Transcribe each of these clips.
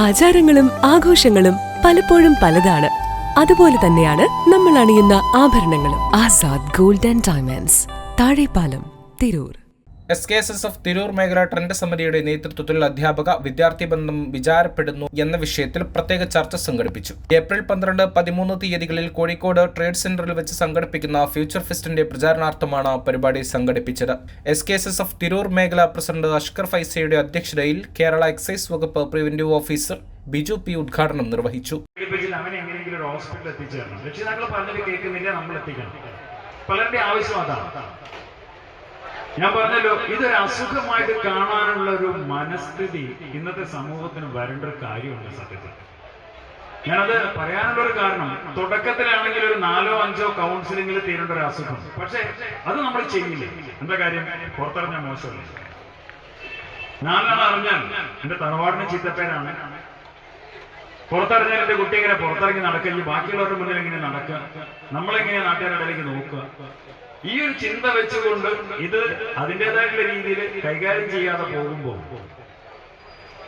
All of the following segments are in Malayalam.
ആചാരങ്ങളും ആഘോഷങ്ങളും പലപ്പോഴും പലതാണ്. അതുപോലെ തന്നെയാണ് നമ്മൾ അണിയുന്ന ആഭരണങ്ങളും. Azad gold and diamonds Thazhepalam Tirur. S K S S F Tirur മേഖല ട്രെൻഡ് സമിതിയുടെ നേതൃത്വത്തിൽ അധ്യാപക വിദ്യാർത്ഥി ബന്ധം വിചാരപ്പെടുന്നു എന്ന വിഷയത്തിൽ പ്രത്യേക ചർച്ച സംഘടിപ്പിച്ചു. ഏപ്രിൽ പന്ത്രണ്ട് പതിമൂന്ന് തീയതികളിൽ കോഴിക്കോട് ട്രേഡ് സെന്ററിൽ വെച്ച് സംഘടിപ്പിക്കുന്ന ഫ്യൂച്ചർ ഫെസ്റ്റിന്റെ പ്രചാരണാർത്ഥമാണ് പരിപാടി സംഘടിപ്പിച്ചത്. S K S S F Tirur മേഖല പ്രസിഡന്റ് അഷ്കർ ഫൈസയുടെ അധ്യക്ഷതയിൽ കേരള എക്സൈസ് വകുപ്പ് പ്രിവന്റീവ് ഓഫീസർ ബിജു പി ഉദ്ഘാടനം നിർവഹിച്ചു. രക്ഷിതാക്കൾ പലരുടെ ആവശ്യം അതാണ്. ഞാൻ പറഞ്ഞല്ലോ ഇതൊരു അസുഖമായിട്ട് കാണാനുള്ള ഒരു മനസ്ഥിതി ഇന്നത്തെ സമൂഹത്തിന് വരേണ്ട ഒരു കാര്യമുണ്ട് സത്യത്തിൽ. ഞാനത് പറയാനുള്ള ഒരു കാരണം തുടക്കത്തിലാണെങ്കിൽ ഒരു നാലോ അഞ്ചോ കൗൺസിലിംഗിൽ തീരേണ്ട ഒരു അസുഖം. പക്ഷെ അത് നമ്മൾ ചെയ്യില്ല? എന്താ കാര്യം? പുറത്തറിഞ്ഞ മോശമല്ല? ഞാനാണ് അറിഞ്ഞാൽ എന്റെ തറവാടിന് ചീത്തപ്പേരാണ്. പുറത്തറിഞ്ഞാൽ എന്റെ കുട്ടി ഇങ്ങനെ പുറത്തിറങ്ങി നടക്കുക ബാക്കിയുള്ളവരുടെ മുന്നിൽ എങ്ങനെ നടക്കുക? നമ്മളെങ്ങനെ നാട്ടുകാരുടെ ഇടയിലേക്ക് നോക്കുക? ഈ ഒരു ചിന്ത വെച്ചുകൊണ്ട് ഇത് അതിന്റെതായിട്ടുള്ള രീതിയിൽ കൈകാര്യം ചെയ്യാതെ പോകുമ്പോൾ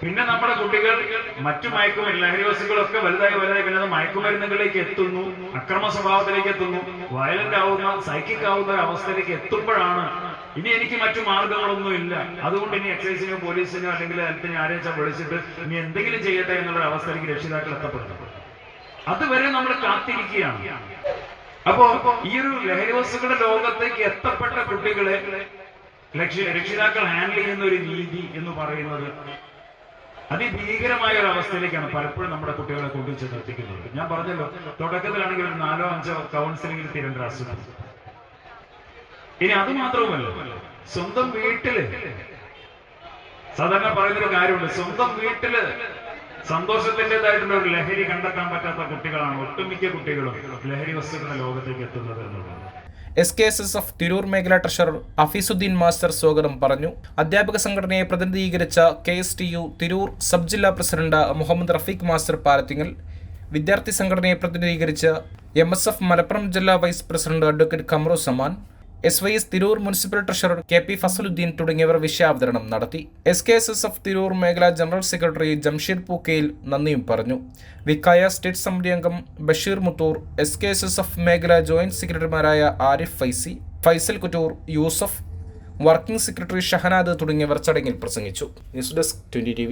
പിന്നെ നമ്മുടെ കുട്ടികൾ മറ്റു മയക്കുമരുന്ന് ലഹരി വസ്തുക്കളൊക്കെ വലുതായി വലുതായി പിന്നെ അത് മയക്കുമരുന്നുകളിലേക്ക് എത്തുന്നു അക്രമ സ്വഭാവത്തിലേക്ക് എത്തുന്നു വയലന്റ് ആവുന്ന സൈക്കിക് ആവുന്ന ഒരു അവസ്ഥയിലേക്ക് എത്തുമ്പോഴാണ് ഇനി എനിക്ക് മറ്റു മാർഗങ്ങളൊന്നും ഇല്ല. അതുകൊണ്ട് ഇനി എക്സൈസിനോ പോലീസിനോ അല്ലെങ്കിൽ ഹെൽത്തിനെ ആരെച്ചാ വിളിച്ചിട്ട് ഇനി എന്തെങ്കിലും ചെയ്യട്ടെ എന്നുള്ള അവസ്ഥയിലേക്ക് രക്ഷിതാക്കൾ എത്തപ്പെടുന്നു. അതുവരെ നമ്മൾ കാത്തിരിക്കുകയാണ്. അപ്പോ ഈ ഒരു ലഹരി വസ്തുക്കളുടെ ലോകത്തേക്ക് എത്തപ്പെട്ട കുട്ടികളെ രക്ഷിതാക്കൾ ഹാൻഡിൽ ചെയ്യുന്ന ഒരു രീതി എന്ന് പറയുന്നത് അതിഭീകരമായ ഒരു അവസ്ഥയിലേക്കാണ് പലപ്പോഴും നമ്മുടെ കുട്ടികളെ കൊണ്ടുവച്ച് എത്തിക്കുന്നത് ഞാൻ പറഞ്ഞല്ലോ തുടക്കത്തിലാണെങ്കിൽ ഒരു നാലോ അഞ്ചോ കൗൺസിലിംഗിൽ തീരേണ്ട അസുഖം ഇനി അത് മാത്രവുമല്ല സ്വന്തം വീട്ടിൽ സാധാരണ പറയുന്നൊരു കാര്യമുണ്ട് സ്വന്തം വീട്ടിൽ സന്തോഷത്തിന്റെതായിട്ടുള്ള ഒരു ലഹരി കണ്ടെത്താൻ പറ്റാത്ത കുട്ടികളാണ് ഒട്ടുമിക്ക കുട്ടികളും ലഹരി വസ്തുക്കളുടെ ലോകത്തേക്ക് എത്തുന്നത് എന്നുള്ളത്. S K S S F Tirur മേഖലാ ട്രഷറർ അഫീസുദ്ദീൻ മാസ്റ്റർ സ്വാഗതം പറഞ്ഞു. അധ്യാപക സംഘടനയെ പ്രതിനിധീകരിച്ച K S T U Tirur sub ജില്ലാ പ്രസിഡന്റ് മുഹമ്മദ് റഫീഖ് മാസ്റ്റർ പാലത്തിങ്ങൽ വിദ്യാർത്ഥി സംഘടനയെ പ്രതിനിധീകരിച്ച് എം എസ് എഫ് മലപ്പുറം ജില്ലാ vice president advocate Kamaru Saman S Y S Tirur municipal treasurer K P Fazaludheen തുടങ്ങിയവർ വിഷയാവതരണം നടത്തി. S K S S F Tirur മേഖലാ ജനറൽ സെക്രട്ടറി ജംഷീദ് പൂക്കയിൽ നന്ദിയും പറഞ്ഞു. വിക്കായ സ്റ്റേറ്റ് സമിതി അംഗം Basheer Muthur S K S S F മേഖലാ ജോയിന്റ് സെക്രട്ടറിമാരായ ആരിഫ് ഫൈസി ഫൈസൽ കുറ്റൂർ യൂസഫ് വർക്കിംഗ് സെക്രട്ടറി ഷഹനാദ് തുടങ്ങിയവർ ചടങ്ങിൽ പ്രസംഗിച്ചു. News desk twenty T